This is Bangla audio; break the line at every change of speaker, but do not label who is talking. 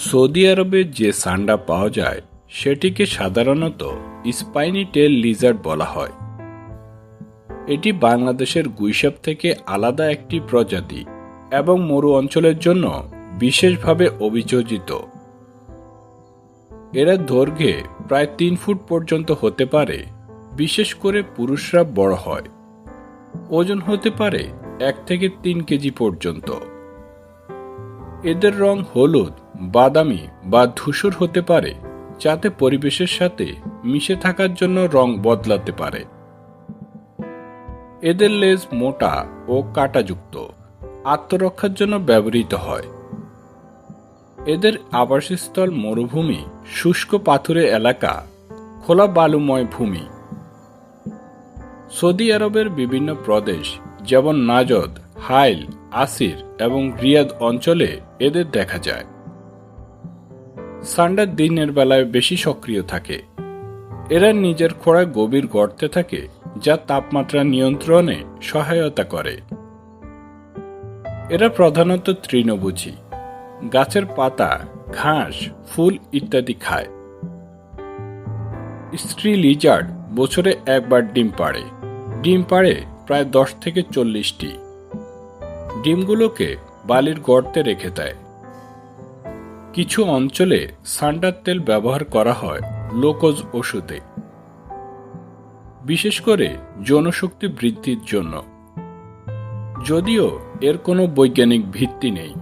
সৌদি আরবে যে সান্ডা পাওয়া যায়, সেটিকে সাধারণত স্পাইনি টেল লিজার্ড বলা হয়। এটি বাংলাদেশের গুইসাপ থেকে আলাদা একটি প্রজাতি এবং মরু অঞ্চলের জন্য বিশেষভাবে অভিযোজিত। এরা দৈর্ঘ্যে প্রায় তিন ফুট পর্যন্ত হতে পারে, বিশেষ করে পুরুষরা বড় হয়। ওজন হতে পারে এক থেকে তিন কেজি পর্যন্ত। এদের রং হলুদ বাদামি বা ধূসর হতে পারে, যাতে পরিবেশের সাথে মিশে থাকার জন্য রং বদলাতে পারে। এদের লেজ মোটা ও কাঁটাযুক্ত, আত্মরক্ষার জন্য ব্যবহৃত হয়। এদের আবাসস্থল মরুভূমি, শুষ্ক পাথুরে এলাকা, খোলা বালুময় ভূমি। সৌদি আরবের বিভিন্ন প্রদেশ, যেমন নাজদ, হাইল, আসির এবং রিয়াদ অঞ্চলে এদের দেখা যায়। সান্ডার দিনের বেলায় বেশি সক্রিয় থাকে। এরা নিজের খোড়া গভীর গর্তে থাকে, যা তাপমাত্রা নিয়ন্ত্রণে সহায়তা করে। এরা প্রধানত তৃণভোজী। গাছের পাতা, ঘাস, ফুল ইত্যাদি খায়। স্ত্রী লিজার্ড বছরে একবার ডিম পাড়ে। ডিম পাড়ে প্রায় দশ থেকে চল্লিশটি। ডিমগুলোকে বালির গর্তে রেখে দেয়। কিছু অঞ্চলে সান্ডার তেল ব্যবহার করা হয় লোকজ ওষুধে। বিশেষ করে যৌনশক্তি বৃদ্ধির জন্য। যদিও এর কোনো বৈজ্ঞানিক ভিত্তি নেই।